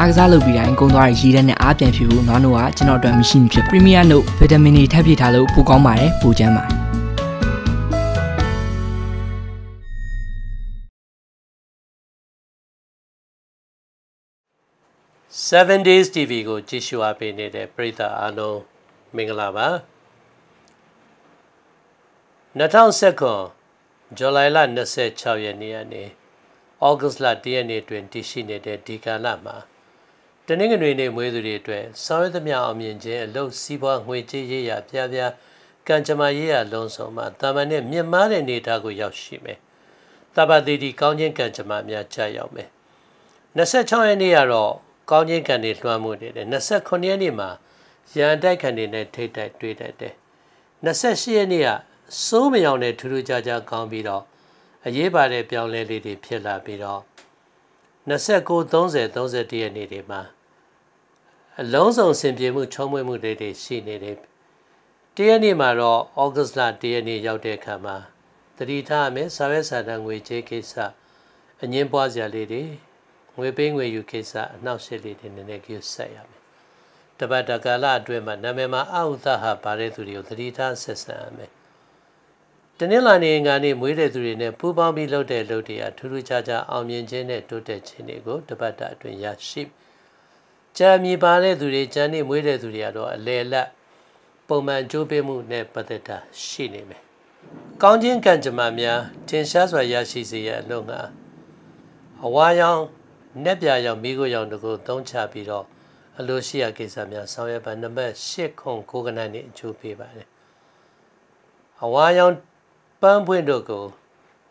အားကစားလုပ်ပြီးတိုင်းကုန်းသွားရည်ရည်တဲ့နဲ့အားပြန်ဖြစ်ဖို့နွားနို့ကကျွန်တော်အတွက်မရှိမဖြစ်ပါပရီးမီးယားနို့ဗီတာမင်တွေထပ်ဖြည့်ထားလို့ပိုကောင်းပါတယ်ပိုချမ်းပါတယ်7 days TV ကိုကြည့်ရှုအားပေးနေတဲ့ပရိသတ်အားလုံးမင်္ဂလာပါ2019ဇူလိုင်လ26ရက်နေ့ကနေဩဂတ်လ10ရက်နေ့တွင်တည်ရှိနေတဲ့ဒီကာလမှာ တနင်္ဂနွေနေ့မွေးသူတွေအတွက်ဆောင်ရွက်သမျှအောင်မြင်ခြင်းအလုပ်စီးပွားငွေကြေးရေးရပြပြကံကြမ္မာရေးရလုံးစုံမှာတာမန်နဲ့မြင့်မားတဲ့နေသားကိုရောက်ရှိမယ်။တပတိတီကောင်းခြင်းကံကြမ္မာများကြာရောက်မယ်။26ရက်နေ့ကတော့ကောင်းခြင်းကံတွေလွှမ်းမိုးနေတယ်29ရက်နေ့မှာရန်တိုက်ခံတွေနဲ့ထိတ်တိုက်တွေ့တတ်တယ်28ရက်နေ့ကစိုးမယောင်တဲ့ထူးထူးခြားခြားကောင်းပြီးတော့အရေးပါတဲ့ပြောင်းလဲလေးတွေဖြစ်လာပြီးတော့29 30 31ရက်နေ့တွေမှာ အလုံးစုံဆင်ပြေမှုချုံးမွေးမှုတွေတွေရှိနေတယ်တရက်နေ့မှာတော့ဩဂတ်လတရက်နေ့ရောက်တဲ့အခါမှာတတိထားမယ်စာရွက်စာတမ်းငွေကြေးကိစ္စအငင်းပွားစရာလေးတွေငွေပေးငွေယူကိစ္စအနှောက်အယှက်လေးတွေနည်းနည်းကြည့်ဆက်ရမယ်တပတ်တကာလအတွင်းမှာနာမည်မှာအဟုသဟာပါတဲ့သူတွေကိုသတိထားဆက်ဆံရမယ်တနင်္လာနေ့ငါနေ့မွေးတဲ့သူတွေနဲ့ပူးပေါင်းပြီးလုပ်တဲ့လုပ်တွေအထူးထူးခြားခြားအောင်မြင်ခြင်းနဲ့တိုးတက်ခြင်းတွေကိုတပတ်တာအတွင်းရရှိ ကြံမြေပါတဲ့သူတွေကြံနေမွေးတဲ့သူတွေကတော့အလေလက်ပုံမှန်ကြိုးပေးမှုနဲ့ပတ်သက်တာရှိနေမယ်။ကောင်းခြင်းကံကြမ္မာများထင်ရှားစွာရရှိစေရအလို့ငါအဝါရောင်နက်ပြရောင်မိကိုရောင်တို့ကိုသုံးချပြီးတော့အလိုရှိရာကိစ္စများဆောင်ရွက်ပါနံပါတ်၈ခွန်9ကဏ္ဍနဲ့အကျိုးပေးပါတယ်။အဝါရောင်ပန်းပွင့်တို့ကို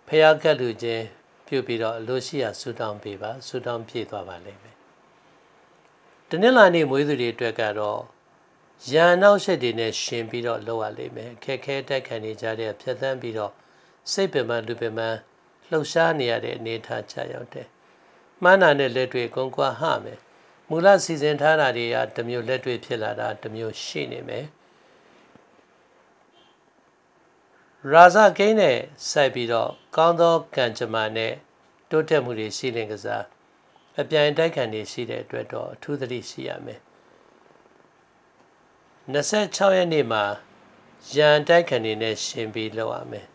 ဖျားကတ်လူချင်းပြုပြီးတော့အလိုရှိရာဆူတောင်းပေးပါဆူတောင်းပြည့်သွားပါလိမ့်မယ်။ တနင်္လာနေ့မွေးသူတွေအတွက်ကတော့ရန်နောက်ရှက်တွေနဲ့ရှင်ပြီးတော့လောက်ရလိမ့်မယ်။ခက်ခဲတက်ခံနေကြတဲ့ဖြတ်သန်းပြီးတော့စိတ်ပင်ပန်းလူပင်ပန်းလှုပ်ရှားနေရတဲ့အနေအထားချရောက်တယ်။မှန်းနာနဲ့လက်တွေကုန်းကွာဟမယ်။မူလစီစဉ်ထားတာတွေကတမျိုးလက်တွေဖြစ်လာတာတမျိုးရှိနေမယ်။ရာဇကိန်းနဲ့စိုက်ပြီးတော့ကောင်းသောကံကြမ္မာနဲ့တိုးတက်မှုတွေရှိနေကြစား အပြိုင်တိုက်ခံတွေရှိတဲ့အတွက်တော့အထူးသတိရှိရမယ်26ရက်နေ့မှာရန်တိုက်ခံတွေနဲ့ရှင်ပြီးလောက်ရမယ်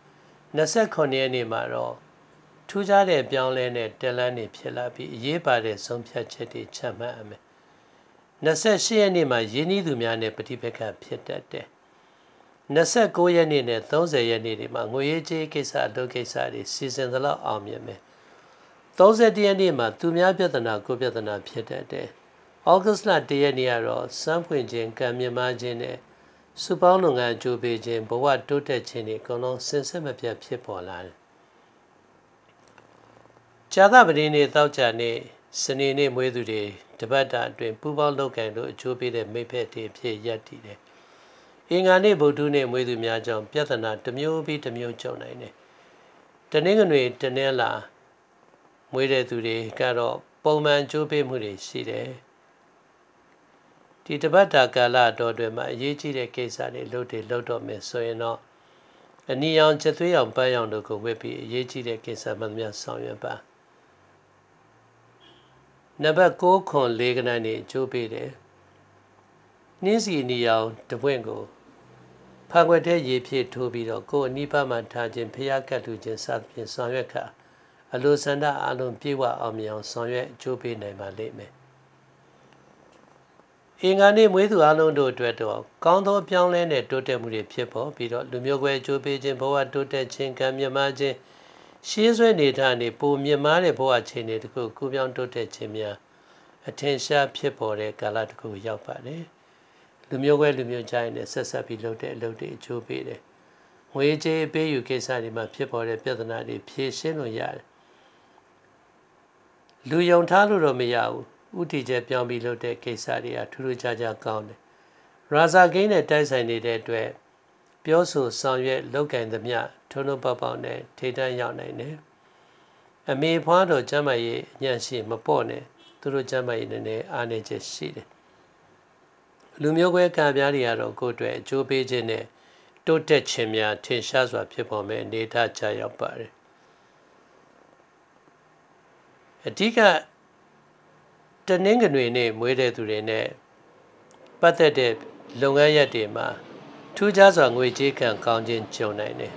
29ရက်နေ့မှာတော့ထူးခြားတဲ့ပြောင်းလဲတဲ့တက်လန်းတွေဖြစ်လာပြီးအရေးပါတဲ့ဆုံးဖြတ်ချက်တွေချမှတ်ရမယ်28ရက်နေ့မှာယင်းဤသူများနဲ့ပဋိပက္ခဖြစ်တတ်တယ်29ရက်နေ့နဲ့30ရက်နေ့တွေမှာငွေရေးကြေးကိစ္စအလုပ်ကိစ္စတွေစီစဉ်သလောက်အောင်မြင်မယ် 31ရက်နေ့မှာသူများပြဿနာကိုပြဿနာဖြစ်တတ်တယ်။ဩဂတ်လ1ရက်နေ့ကတော့စမ်းဖွင့်ခြင်းကံမြမခြင်းနဲ့စုပေါင်းလုပ်ငန်းအကျိုးပေးခြင်းဘဝတိုးတက်ခြင်းတွေအကုန်လုံးဆင်ဆက်မပြတ်ဖြစ်ပေါ်လာတယ်။ဇာသပတိနေ့တောက်ကြနေ့စနေနေ့မွေးသူတွေတပတ်တာအတွင်းပူပေါင်းလုပ်ကံလို့အကျိုးပေးတဲ့မိဖက်တွေဖြစ်ရပ်တည်တယ်။အင်္ဂါနေ့ဗုဒ္ဓနေ့မွေးသူများကြောင့်ပြဿနာတစ်မျိုးပြီးတစ်မျိုးကြုံနိုင်တယ်။တနင်္ဂနွေတနင်္လာ မွေးတဲ့သူတွေကတော့ပုံမှန်ကြိုးပေးမှုတွေရှိတယ်။ဒီတပတ်တာကာလတော်တွေမှာအရေးကြီးတဲ့ကိစ္စတွေလုပ်တယ်လုပ်တော့မယ်ဆိုရင်တော့အနီရောင်ချက်သွေးရောင်ပန်းရောင်တို့ကိုဝတ်ပြီးအရေးကြီးတဲ့ကိစ္စမှများဆောင်ရွက်ပါ။နံပါတ်6ခွန်၄ကဏ္ဍနေကြိုးပေးတယ်။နှင်းစီနီရောင်တပွင့်ကိုဖန်ခွက်တဲ့ရေဖြည့်ထိုးပြီးတော့ကိုယ်အနိဗ္ဗာန်မှာထားခြင်းဖျားကတ်လူခြင်းစသဖြင့်ဆောင်ရွက်ခါ အလိုဆန္ဒအလုံးပြေဝအောင်မြင်အောင်ဆောင်ရွက်အကျိုးပေးနိုင်ပါလိမ့်မယ်။အင်္ဂါနေ့မွေးသူအလုံးတို့အတွက်တော့ကောင်းသောပြောင်းလဲတဲ့တိုးတက်မှုတွေဖြစ်ပေါ်ပြီးတော့လူမျိုးကွဲအကျိုးပေးခြင်းဘဝတိုးတက်ခြင်းကံမြမခြင်းရှင်းဆွဲနေထားနေပုံမြမတဲ့ဘဝအခြေအနေတခုကူပြောင်းတိုးတက်ခြင်းများအထင်ရှားဖြစ်ပေါ်တဲ့ကာလတစ်ခုရောက်ပါတယ်။လူမျိုးကွဲလူမျိုးချိုင်းနဲ့ဆက်ဆက်ပြီးလုပ်တဲ့အလုပ်တွေအကျိုးပေးတယ်။ငွေကြေးပေးယူကိစ္စတွေမှာဖြစ်ပေါ်တဲ့ပြဿနာတွေဖြေရှင်းလို့ရတယ်။ လူယုံထားလို့တော့မရဘူး။ဥတီချက်ပြောင်းပြီးလုပ်တဲ့ကိစ္စတွေကထူးထူးခြားခြားကောင်းတယ်။ရာဇာကိန်းနဲ့တိုက်ဆိုင်နေတဲ့အတွက်ပြောဆိုဆောင်ရွက်လုပ်ကင်သမျှထုံးထုံးပေါပေါနဲ့ထိတန်းရောက်နိုင်တယ်။အမေဖွားတော်ကျမ်းမာရေးညံ့ရှိမပေါ့နဲ့သူတို့ကျမ်းမာရေးနည်းနည်းအားနေချက်ရှိတယ်လူမျိုးကွဲကံပြားတွေကတော့ကိုယ်အတွက်အကျိုးပေးခြင်းနဲ့တိုးတက်ခြင်းများထင်ရှားစွာဖြစ်ပေါ်မဲ့အနေအထားချရောက်ပါတယ် အဓိကတနင်္ဂနွေနေ့မွေးတဲ့သူတွေနဲ့ပတ်သက်တဲ့လုပ်ငန်းရက်တွေမှာထူးခြားစွာငွေကြေးခံကောင်းခြင်းကြုံနိုင်တယ်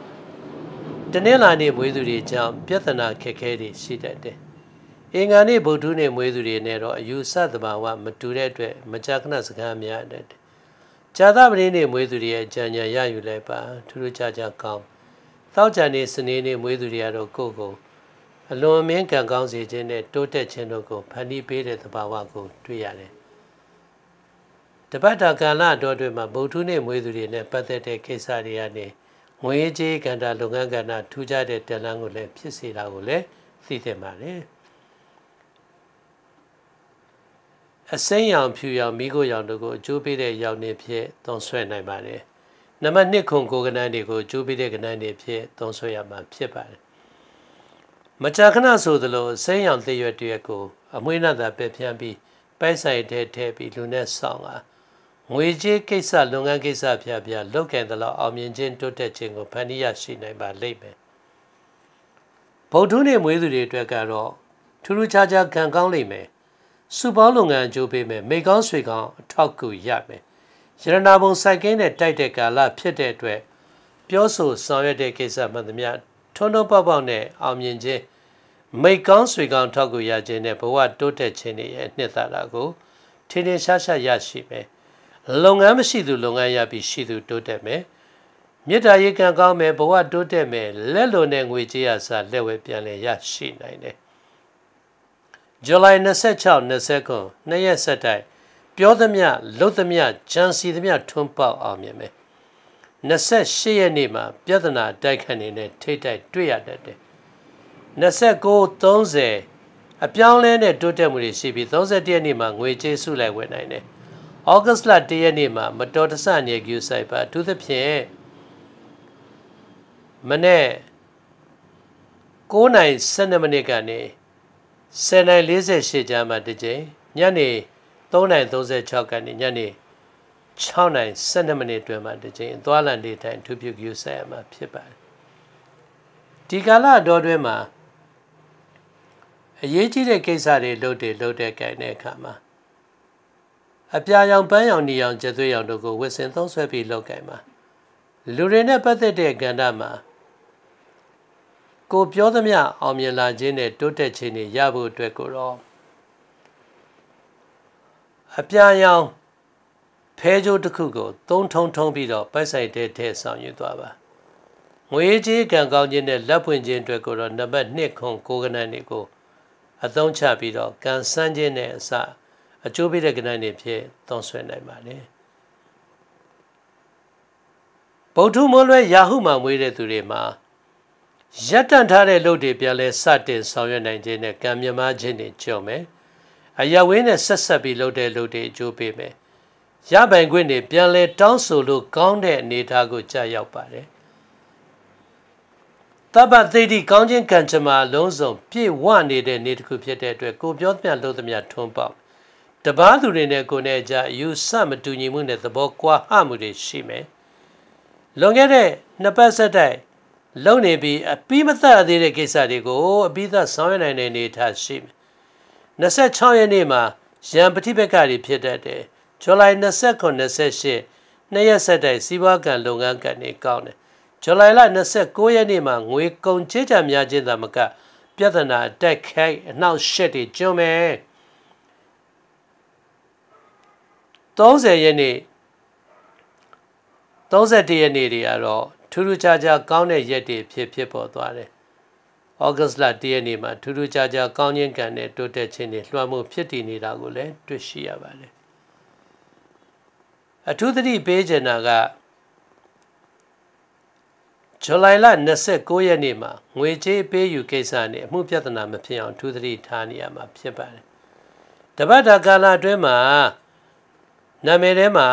။တနင်္လာနေ့မွေးသူတွေကြောင့်ပြဿနာခက်ခဲတွေရှိတတ်တယ်။အင်္ဂါနေ့ဗုဒ္ဓနေ့မွေးသူတွေနဲ့တော့အယူဆသဘာဝမတူတဲ့အတွက်မကြာခဏစကားများတတ်တယ်။ဇာသပတိနေ့မွေးသူတွေရဲ့ကြံကြံရယူလိုက်ပါထူးထူးခြားခြားကောင်း။သောကြံနေ့စနေနေ့မွေးသူတွေကတော့ကိုယ့်ကိုယ် အလွန်အမင်းကံကောင်းစေခြင်းနဲ့တိုးတက်ခြင်းတို့ကိုဖန်တီးပေးတဲ့သဘာဝကိုတွေ့ရတယ်။တပတ်တာကာလတော်တွေမှာဗုဒ္ဓနေ့မွေးသူတွေနဲ့ပတ်သက်တဲ့ကိစ္စတွေကနေငွေကြေးကန္တာလုပ်ငန်းကဏ္ဍထူးခြားတဲ့တန်လန်းကိုလည်းဖြစ်စေတာကိုလည်းသိသင့်ပါတယ်။အစိမ်းရောင်ဖြူရောင်မိခိုရောင်တို့ကိုအကျိုးပေးတဲ့ရောင်နေဖြစ်သုံးဆွဲနိုင်ပါတယ်။နံပါတ်1ခုကိုကနန်းတွေကိုအကျိုးပေးတဲ့ကနန်းတွေဖြစ်သုံးဆွဲရမှာဖြစ်ပါတယ် မကြာခဏဆိုသလိုစိမ်းရောင်သေးရွက်တရက်ကိုအမွှေးနှံသာပယ်ဖြန်းပြီးပိုက်ဆိုင်ထဲထည့်ပြီးလူနဲ့ဆောင်ကငွေကြေးကိစ္စလုပ်ငန်းကိစ္စဖြာဖြာလောက်ကင်သလောက်အောင်မြင်ခြင်းတိုးတက်ခြင်းကိုဖန်တီးရရှိနိုင်ပါလိမ့်မယ်ဗုဒ္ဓနေ့မွေးသူတွေအတွက်ကတော့ထူးထူးခြားခြားကံကောင်းလိမ့်မယ်စုပေါင်းလုပ်ငန်းအကျိုးပေးမယ်မိကောင်းဆွေကောင်းအထောက်ကူရမယ်ရတနာပုံစိုက်ကင်းတဲ့တိုက်တဲ့ကာလဖြစ်တဲ့အတွက်ပြောဆိုဆောင်ရွက်တဲ့ကိစ္စမှန်သမျှ ထွန်းထွန်းပေါက်ပေါက်နဲ့အောင်မြင်ခြင်းမိကောင်းဆွေကောင်းထောက်ကူရခြင်းနဲ့ဘဝတိုးတက်ခြင်းရဲ့နှစ်သာရကိုထင်ထင်ရှားရှားရရှိမယ်လုပ်ငန်းမရှိသူလုပ်ငန်းရပြီးရှိသူတိုးတက်မယ်မေတ္တာရေးကံကောင်းမယ်ဘဝတိုးတက်မယ်လက်လိုနဲ့ငွေကြေးရစလက်ဝဲပြန်လဲရရှိနိုင်တယ်ဇူလိုင်26 29နှစ်ရက်ဆက်တိုက်ပြောသမျှလုပ်သမျှကြံစီသမျှထွန်းပေါက်အောင်မြင်မယ် 28ရက်နေ့မှာပြဿနာတိုက်ခတ်နေတဲ့ထိတ်တိုက်တွေ့ရတတ်တယ်29 30အပြောင်းလဲနဲ့တိုးတက်မှုတွေရှိပြီး31ရက်နေ့မှာငွေကြေးစုလိုက်ဝင်နိုင်တယ်။ဩဂတ်လ1ရက်နေ့မှာမတော်တဆနေကျူဆိုင်ပါအထူးသဖြင့်မနေ့9နိုင်12မိနစ်ကနေ10နိုင်48ကြာမှတစ်ကြိမ်ညနေ3နိုင်36ကနေညနေ 6နိုင်12မိနစ်တွင်မှတစ်ကြိမ်အသွားလန်ဒေတိုင်းအထူးပြုကျူဆိုင်ရမှာဖြစ်ပါတယ်။ဒီကာလတော်တွင်မှာအရေးကြီးတဲ့ကိစ္စတွေလုပ်တယ်လုပ်တဲ့ကြိုင်တဲ့အခါမှာအပြာရောင်ပန်းရောင်နီရောင်ကျသွေးရောင်တို့ကိုဝစ်စင်သုံးဆွဲပြီးလုပ်ကြိုင်မှာလူတွေနဲ့ပတ်သက်တဲ့ကဏ္ဍမှာကိုပြောသမျှအောင်မြင်လာခြင်းနဲ့တိုးတက်ခြင်းတွေရဖို့အတွက်ကိုတော့အပြာရောင် ဖဲကြိုးတစ်ခုကိုသုံးထုံထုံပြီးတော့ပိုက်ဆိုင်တဲ့ထဲဆောင်ယူသွားပါငွေကြေးကံကောင်းခြင်းနဲ့လက်ဖွင့်ခြင်းအတွက်ကိုတော့နံပါတ်1ခွန်ကိုကနန်းတွေကိုအသုံးချပြီးတော့ကံစမ်းခြင်းနဲ့အစအကျိုးပေးတဲ့ကဏ္ဍတွေဖြစ်သုံးဆွဲနိုင်ပါတယ်ဗုဒ္ဓမွန်းလွဲယာဟုမှာမွေးတဲ့သူတွေမှာရက်တန့်ထားတဲ့လုပ်တွေပြန်လဲစတင်ဆောင်ရွက်နိုင်ခြင်းနဲ့ကံမြမခြင်းတွေကြုံမယ်အယဝင်းနဲ့ဆက်ဆက်ပြီးလုပ်တဲ့လုပ်တွေအကျိုးပေးမယ် ရပိုင်ခွင့်တွေပြန်လဲတောင်းဆိုလို့ကောင်းတဲ့အနေအထားကိုကြာရောက်ပါတယ်တပ္ပသိတိကောင်းခြင်းကံကြမ္မာလုံးစုံပြည့်ဝနေတဲ့နေ့တစ်ခုဖြစ်တဲ့အတွက်ကိုပြောသမျှလို့သမျှထွန်းပေါက်တပားသူတွေနဲ့ကိုယ်နဲ့ကြအယူဆမတူညီမှုနဲ့သဘောကွာဟမှုတွေရှိမယ်လွန်ခဲ့တဲ့နှစ်ပတ်ဆက်တိုက်လုံနေပြီးအပြီးမသက်သေးတဲ့ကိစ္စတွေကိုအပြီးသက်ဆောင်ရွက်နိုင်တဲ့အနေအထားရှိမယ်26ရက်နေ့မှာရန်ပฏิပက္ခတွေဖြစ်တတ်တယ် ဇူလိုင်29 28နှစ်ရက်ဆက်တိုက်စီးပွားကံလုပ်ငန်းကံတွေကောင်းတယ်ဇူလိုင်လ29ရက်နေ့မှာငွေကုန်ချေကြများခြင်းသာမက ပြဿနာတက်ခိုက်အနှောက်ရှက်တွေကျွန်းမယ်30ရက်နေ့31ရက်နေ့တွေကတော့ထူးထူးခြားခြားကောင်းတဲ့ရက်တွေဖြစ်ဖြစ်ပေါ်သွားတယ်။ဩဂတ်လ1ရက်နေ့မှာထူးထူးခြားခြားကောင်းခြင်းကံနဲ့တိုးတက်ခြင်းတွေလွှမ်းမိုးဖြစ်တည်နေတာကိုလည်းတွေ့ရှိရပါတယ်။ အထူးသတိပေးချင်တာကဇူလိုင်လ29ရက်နေ့မှာငွေကြေးပေးယူကိစ္စနဲ့အမှုပြဿနာမဖြစ်အောင်ထူးသတိထားနေရမှာဖြစ်ပါတယ်။တပတ်တာကာလအတွင်းမှာနာမည်ထဲမှာ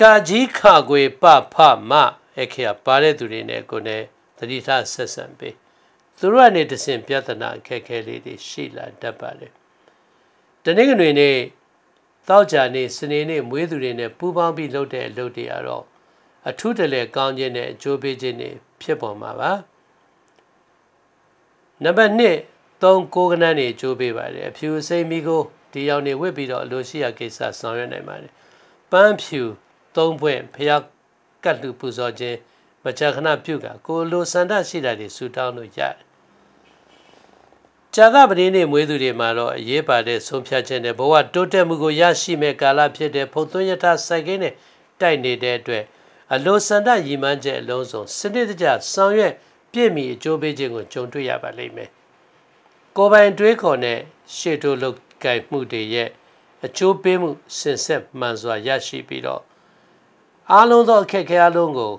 ကာကြီးခကွေပဖမအခေပါတဲ့သူတွေနဲ့ကိုယ်နဲ့သတိထားဆက်ဆံပေးသူတို့ကနေတဆင့်ပြဿနာအခက်ခဲလေးတွေရှိလာတတ်ပါလေ။တနေ့ကနေ့နေ့ တောက်ကြနေစနေနေ့မွေးသူတွေနဲ့ပူးပေါင်းပြီးလုပ်တဲ့အလုပ်တွေကတော့အထူးတလဲကောင်းခြင်းနဲ့အကျိုးပေးခြင်းတွေဖြစ်ပေါ်မှာပါနံပါတ်1သုံးကိုကနန်းနေကြိုးပေးပါတယ်အဖြူစိမ့်မိကိုဒီရောက်နေဝစ်ပြီးတော့အလိုရှိရာကိစ္စဆောင်ရွက်နိုင်ပါတယ်ပန်းဖြူသုံးပွင့်ဖျားကတ်လူပူဇော်ခြင်းမကြာခဏပြုကကိုလိုစန္ဒရှိတာတွေဆူတောင်းလို့ရတယ် ဇာသပတိနေ့မွေးသူတွေမှာတော့အရေးပါတဲ့ဆုံးဖြတ်ချက်နဲ့ဘဝတိုးတက်မှုကိုရရှိမဲ့ကာလဖြစ်တဲ့ဖုန်သွင်းရထားစိုက်ကင်းနဲ့တိုက်နေတဲ့အတွက်အလိုစန္ဒရည်မှန်းချက်အလုံးစုံစနစ်တကျဆောင်ရွက်ပြည့်မီအကျိုးပေးခြင်းကိုကြုံတွေ့ရပါလိမ့်မယ်။ကိုယ်ပိုင်တွေးခေါ်တဲ့ရှေ့တိုးလုတ်ကိုင်မှုတွေရဲ့အကျိုးပေးမှုစင်ဆက်မှန်စွာရရှိပြီးတော့အားလုံးသောအခက်အခဲအလုံးကို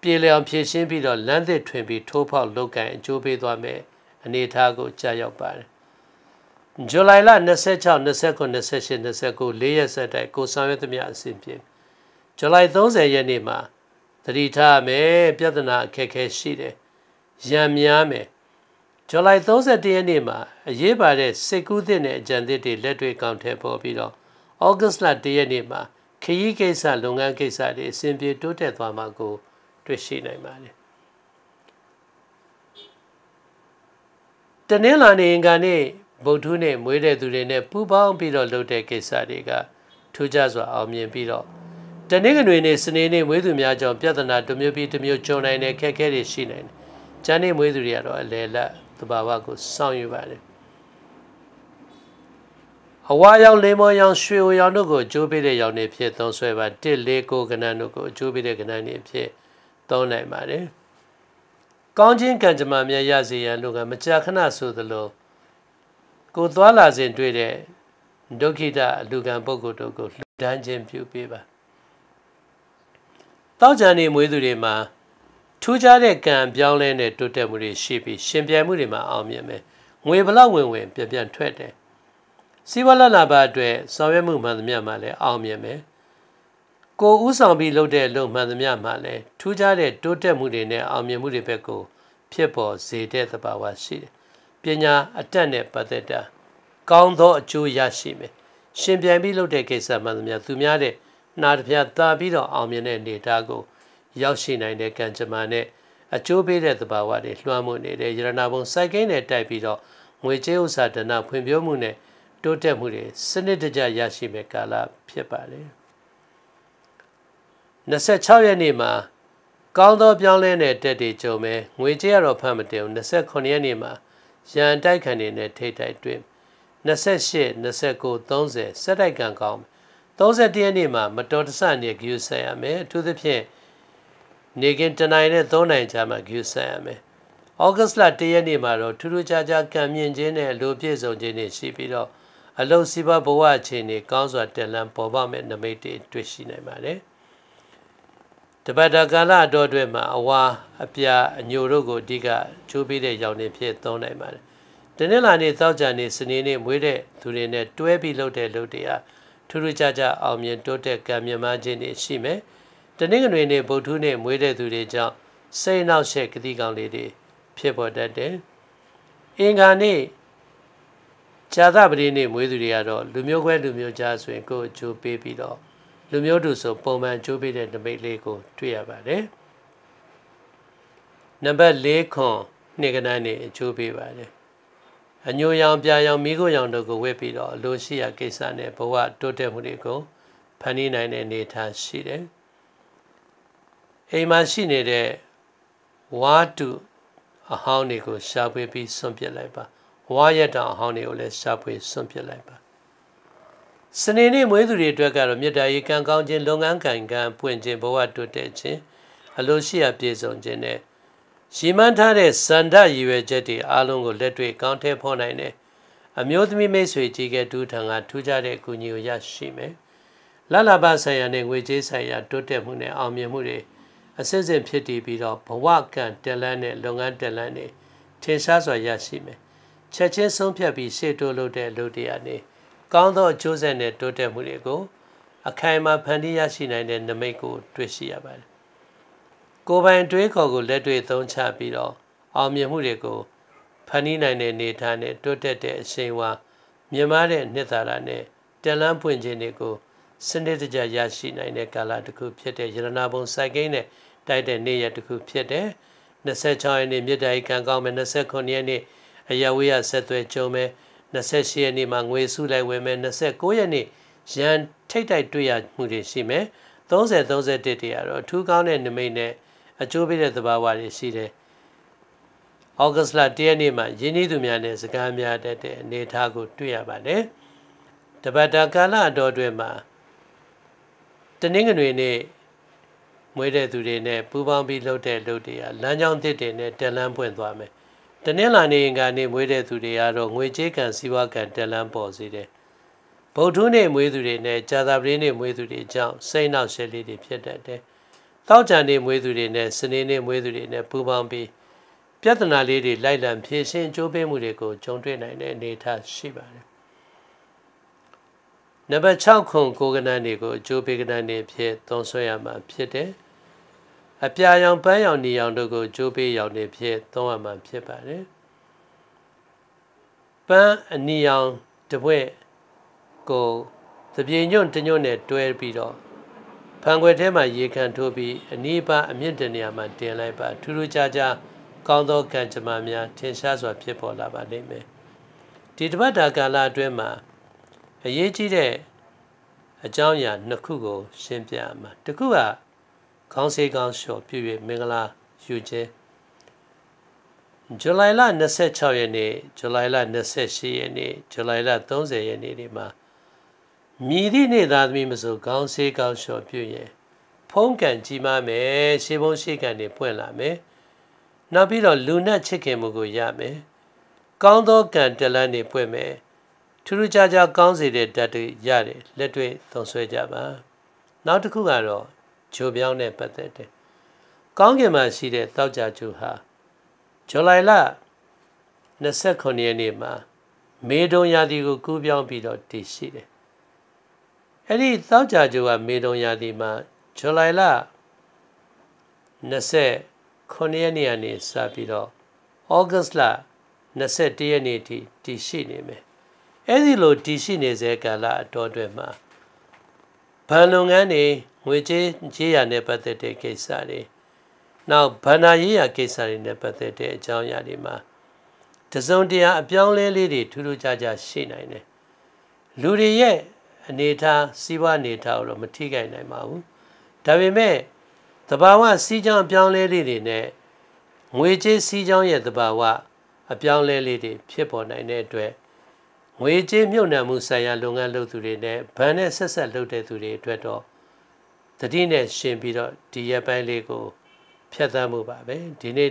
ပြေလည်အောင်ဖြည့်ရှင်းပြီးတော့လမ်းသစ်ထွင်ပြီးထိုးဖောက်လုတ်ကိုင်အကျိုးပေးသွားမယ် အနေအထားကိုကြာရောက်ပါတယ်။ဇူလိုင်လ26 29 28 29လေးရက်ဆက်တိုက်ကိုဆောင်ရွက်သမျှအဆင်ပြေ။ဇူလိုင်30ရက်နေ့မှာသတိထားမယ်ပြဿနာအခက်အခဲရှိတယ်။ရံများမယ်။ဇူလိုင်31ရက်နေ့မှာအရေးပါတဲ့စိတ်ကူးသစ်နဲ့အကြံသစ်တွေလက်တွေ့ကောင်းထည့်ပေါ်ပြီးတော့ဩဂတ်လ1ရက်နေ့မှာခရီးကိစ္စလုပ်ငန်းကိစ္စတွေအစဉ်ပြေတိုးတက်သွားမှာကို တွေ့ရှိနိုင်ပါတယ် တနင်္လာနေ့ကနေ့ဗုဒ္ဓနဲ့မွေးတဲ့သူတွေနဲ့ပူးပေါင်းပြီးတော့လုပ်တဲ့ကိစ္စတွေကထူးခြားစွာအောင်မြင်ပြီးတော့တနင်္ဂနွေနေ့စနေနေ့မွေးသူများကြောင့်ပြဿနာတစ်မျိုးပြီးတစ်မျိုးကြုံနိုင်တဲ့ခက်ခဲတွေရှိနိုင်တယ်။ကျန်နေ့မွေးသူတွေကတော့အလေလက်သဘာဝကိုစောင့်ယူပါတယ်။အဝါရောင်လေမော်ရောင်ရွှေဝရောင်တို့ကိုအကျိုးပေးတဲ့ရောင်တွေဖြစ်သုံးဆွဲပါ1 4 9ကဏ္ဍတို့ကိုအကျိုးပေးတဲ့ကဏ္ဍတွေဖြစ်သုံးနိုင်ပါတယ်။ ကောင်းခြင်းကံကြမ္မာမြတ်ရစေရန်လို့ကမကြာခဏဆိုသလိုကိုသွားလာစဉ်တွေ့တဲ့ဒုက္ခိတအလူကံပုဂ္ဂိုလ်တို့ကိုလှူဒန်းခြင်းပြုပေးပါတောက်ကြံနေမွေးသူတွေမှာထူးခြားတဲ့ကံပြောင်းလဲတဲ့တိုးတက်မှုတွေရှိပြီးရှင်ပြိုင်မှုတွေမှာအောင်မြင်မယ်ငွေဘလောက်ဝင်ဝင်ပြန်ပြန်ထွက်တယ်စီးပွားလနာပါအတွက်ဆောင်ရွက်မှုမှန်သမျှမှာလည်းအောင်မြင်မယ် ကိုဥဆောင်ပြီးလုပ်တဲ့လုပ်မှန်သမျှမှာလည်းထူးခြားတဲ့တိုးတက်မှုတွေနဲ့အောင်မြင်မှုတွေဘက်ကိုဖြစ်ပေါ်စေတဲ့သဘာဝရှိတယ်။ပညာအတတ်နဲ့ပတ်သက်တာကောင်းသောအကျိုးရရှိမယ်။ရှင်ပြန်ပြီးလုပ်တဲ့ကိစ္စမှန်သမျှသူများတဲ့နာတပြတာပြီးတော့အောင်မြင်တဲ့နေသားကိုရောက်ရှိနိုင်တဲ့ကံကြမ္မာနဲ့အကျိုးပေးတဲ့သဘာဝတွေလွှမ်းမိုးနေတဲ့ယရနာဘုံစိုက်ကိန်းနဲ့တိုက်ပြီးတော့ငွေကြေးဥစ္စာဒနာဖွံ့ဖြိုးမှုနဲ့တိုးတက်မှုတွေစနစ်တကျရရှိမဲ့ကာလဖြစ်ပါတယ်။ 26ရက်နေ့မှာကောင်းသောပြောင်းလဲတဲ့တက်တွေကြုံမဲ့ငွေကြေးရတော့ဖတ်မတင်ဘူး29ရက်နေ့မှာရန်တိုက်ခံနေတဲ့ထိတ်တိုက်တွင်28 29 30စက်တိုက်ကံကောင်း31ရက်နေ့မှာမတော်တဆနေဂယူဆက်ရမယ်အထူးသဖြင့်နေကင်တနိုင်နဲ့3နိုင်ချာမှာဂယူဆက်ရမယ်ဩဂတ်လ1ရက်နေ့မှာတော့ထူးထူးခြားခြားကံမြင့်ခြင်းနဲ့အလိုပြည့်စုံခြင်းတွေရှိပြီးတော့အလုံးစီးပွားဘဝအခြေအနေကောင်းစွာတက်လန်းပေါ်ပေါက်မဲ့နမိတ်တွေတွေ့ရှိနိုင်ပါတယ်။ တပတ်တာကာလအတော်အတွင်းမှာအဝါအပြာအညိုတို့ကိုအဓိကချိုးပေးတဲ့ရောင်နေဖြစ်သုံးနိုင်ပါတယ်။တနင်္လာနေ့သောကြာနေ့စနေနေ့မွေးတဲ့သူတွေနဲ့တွဲပြီးလုပ်တဲ့လုပ်တွေဟာထူးထူးခြားခြားအောင်မြင်တိုးတက်ကံမြမခြင်းတွေရှိမယ်။တနင်္ဂနွေနေ့ဗုဒ္ဓနေ့မွေးတဲ့သူတွေကြောင့်စိတ်နှောက်ယှက်ကတိကောင်လေးတွေဖြစ်ပေါ်တတ်တယ်။အင်္ဂါနေ့ဇာသပတိနေ့မွေးသူတွေကတော့လူမျိုးခွဲလူမျိုးကြားဆိုရင်ကိုယ်အကျိုးပေးပြီးတော့ လူမျိုးတူဆိုပုံမှန်ကြိုးပေးတဲ့နမိတ်လေးကို တွေ့ရပါတယ်နံပါတ်၄ခွန်နှစ်ကနန်းနေအကျိုးပေးပါတယ်အညိုရောင်ပြာရောင်မိခိုရောင်တို့ကိုဝတ်ပြီးတော့အလိုရှိရာကိစ္စနဲ့ဘဝတိုးတက်မှုတွေကိုဖန်တီးနိုင်တဲ့အနေအထားရှိတယ်အိမ်မှာရှိနေတဲ့ဝါတုအဟောင်းတွေကိုရှာဖွေပြီးဆွန့်ပစ်လိုက်ပါဝါရတောင်အဟောင်းတွေကိုလည်းရှာဖွေဆွန့်ပစ်လိုက်ပါ စနေနေ့မွေးသူတွေအတွက်ကတော့မြေတားရေးကံကောင်းခြင်းလုပ်ငန်းကံကံပွင့်ခြင်းဘဝတိုးတက်ခြင်းအလိုရှိအပြည့်စုံခြင်းနဲ့ရှီမန်းထားတဲ့စန္ဒရည်ရွယ်ချက်တွေအားလုံးကိုလက်တွေ့ကောင်းထဲဖော်နိုင်တယ်အမျိုးသမီးမိတ်ဆွေကြီးကဒူးထံကထူးခြားတဲ့အကူအညီကိုရရှိမယ်လလဘဆိုင်ရာနဲ့ငွေကြေးဆိုင်ရာတိုးတက်မှုနဲ့အောင်မြင်မှုတွေအစစ်စစ်ဖြစ်တည်ပြီးတော့ဘဝကံတက်လန်းနဲ့လုပ်ငန်းတက်လန်းတွေထင်ရှားစွာရရှိမယ်ချက်ချင်းဆုံးဖြတ်ပြီးရှေ့တိုးလုပ်တဲ့လူတရားနေ ကောင်းသောအကျိုးဆက်နဲ့တိုးတက်မှုတွေကိုအခိုင်အမာဖန်တီးရရှိနိုင်တဲ့နမိတ်ကိုတွေ့ရှိရပါတယ်။ကိုယ်ပိုင်တွေးခေါ်ကိုလက်တွေ့သုံးချပြီးတော့အောင်မြင်မှုတွေကိုဖန်တီးနိုင်တဲ့နေထားနဲ့တိုးတက်တဲ့အရှိန်အဝါမြင့်မားတဲ့နှစ်သာရနဲ့တန်လန်းပွင့်ခြင်းတွေကိုစနစ်တကျရရှိနိုင်တဲ့ကာလတစ်ခုဖြစ်တဲ့ရတနာဘုံစိုက်ကိန်းနဲ့တိုက်တဲ့နေ့ရက်တစ်ခုဖြစ်တဲ့26ရက်နေ့မြစ်တိုင်ကံကောင်းမဲ့29ရက်နေ့အရဝေးရဆက်သွဲကြုံမယ် 28ရက်နေ့မှာငွေစုလိုက်ဝယ်မယ်29ရက်နေ့ရန်ထိတ်တိုက်တွေ့ရမှုတွေရှိမယ်30 31တွေကတော့အထူးကောင်းတဲ့နမိတ်နဲ့အကျိုးပေးတဲ့သဘာဝတွေရှိတယ်ဩဂတ်စ်လ၁ရက်နေ့မှာယင်းဤသူများနဲ့စကားများတတ်တဲ့အနေအထားကိုတွေ့ရပါတယ်တပတ်တာကာလအတော်အတွင်းမှာတနင်္ဂနွေနေ့မွေးတဲ့သူတွေနဲ့ပူးပေါင်းပြီးလှုပ်တဲ့လှုပ်တွေကလမ်းကြောင်းသစ်တွေနဲ့တက်လန်းပွင့်သွားမယ် တနင်္လာနေ့ကနေမွေးတဲ့သူတွေကတော့ငွေကြေးကံစီးပွားကံတက်လန်းပေါ်စေတယ်ဗုဒ္ဓနေ့မွေးသူတွေနဲ့ကြာသပတေးနေ့မွေးသူတွေကြောင့်စိတ်နှောက်ရှက်လေးတွေဖြစ်တတ်တယ်။တောက်ကြံနေ့မွေးသူတွေနဲ့စနေနေ့မွေးသူတွေနဲ့ပူးပေါင်းပြီးပြဿနာလေးတွေလိုက်လံဖြေရှင်းကြိုးပမ်းမှုတွေကိုကြုံတွေ့နိုင်တဲ့အနေအထားရှိပါတယ်။နံပါတ်6ခုကိုကနန်းတွေကိုအကျိုးပေးကနန်းတွေဖြစ်သုံးဆွဲရမှာဖြစ်တယ်။ အပြာရောင်ပန်းရောင်နေရောင်တို့ကိုကြိုးပေးရောင်တွေဖြစ်သုံးရမှာဖြစ်ပါတယ်။ပန်းအနီရောင်တပွင့်ကိုသပြေညွန့်တညွန့်နဲ့တွဲပြီးတော့ဖန်ခွက်ထဲမှာရေခံထိုးပြီးအနီးပါအမြင့်တနေရာမှာတင်လိုက်ပါထူးထူးခြားခြားကောင်းသောကံကြမ္မာများထင်ရှားစွာဖြစ်ပေါ်လာပါလိမ့်မယ်ဒီတပတ်တာကာလအတွင်းမှာအရေးကြီးတဲ့အကြောင်းအရာနှစ်ခုကို ရှင်းပြမှာတစ်ခုက ခေါင်းဆေးကောင်းလျှော်ပြည့်၍မင်္ဂလာယူခြင်းဇူလိုင်လ26ရက်နေ့ဇူလိုင်လ28ရက်နေ့ဇူလိုင်လ30ရက်နေ့ဒီမှာမြည်သည့်နေ့သားသမီးမဆိုခေါင်းဆေးကောင်းလျှော်ပြည့်ရင်ဖုံးကန်ကြီးမားမယ်ရှေးဘုံရှေးကန်တွေပွင့်လာမယ်နောက်ပြီးတော့လူနဲ့ချစ်ခင်မှုကိုရမယ်ကောင်းသောကံတလန်းတွေပွင့်မယ်ထူးထူးခြားခြားကောင်းစေတဲ့ဓာတ်တွေရတယ်လက်တွေ့သုံးဆွဲကြပါနောက်တစ်ခုကတော့ ဂျိုပြောင်းနဲ့ပတ်သက်တယ်ကောင်းကင်မှာရှိတဲ့တောက်ကြဂျိုဟာဇူလိုင်လ29ရက်နေ့မှာမေဒုံရာသီကိုကူးပြောင်းပြီးတော့တည်ရှိတယ်အဲ့ဒီတောက်ကြဂျိုကမေဒုံရာသီမှာဇူလိုင်လ29ရက်နေ့ကနေစပြီးတော့ဩဂတ်လ21ရက်နေ့ထိတည်ရှိနေမယ်အဲ့ဒီလိုတည်ရှိနေစေကာလအတော်တွင်မှာဘဏ်လုပ်ငန်းတွေ ငွေကြေးကြေးရနဲ့ပတ်သက်တဲ့ကိစ္စတွေနောက်ဗန္နာရေးရာကိစ္စတွေနဲ့ပတ်သက်တဲ့အကြောင်းအရာတွေမှာတစုံတရာအပြောင်းလဲလေးတွေထူးထူးခြားခြားရှိနိုင်တယ်လူတွေရဲ့အနေထားစီးပွားအနေထားကိုတော့မထိခိုက်နိုင်ပါဘူးဒါပေမဲ့တဘာဝစီးကြောင်းအပြောင်းလဲလေးတွေနဲ့ငွေကြေးစီးကြောင်းရဲ့တဘာဝအပြောင်းလဲလေးတွေဖြစ်ပေါ်နိုင်တဲ့အတွက်ငွေကြေးမြုပ်နှံမှုဆိုင်ရာလုပ်ငန်းလုပ်သူတွေနဲ့ဗန်နဲ့ဆက်ဆက်လုပ်တဲ့သူတွေအတွက်တော့ တတိနဲ့ရှင်ပြီးတော့ဒီရက်ပိုင်းလေးကိုဖြတ်သန်းမှုပါပဲဒီနေ့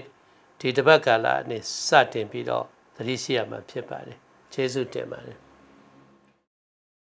ဒီတပတ်ကာလနဲ့စတင်ပြီးတော့သတိရှိရမှာဖြစ်ပါတယ်ကျေးဇူးတင်ပါတယ်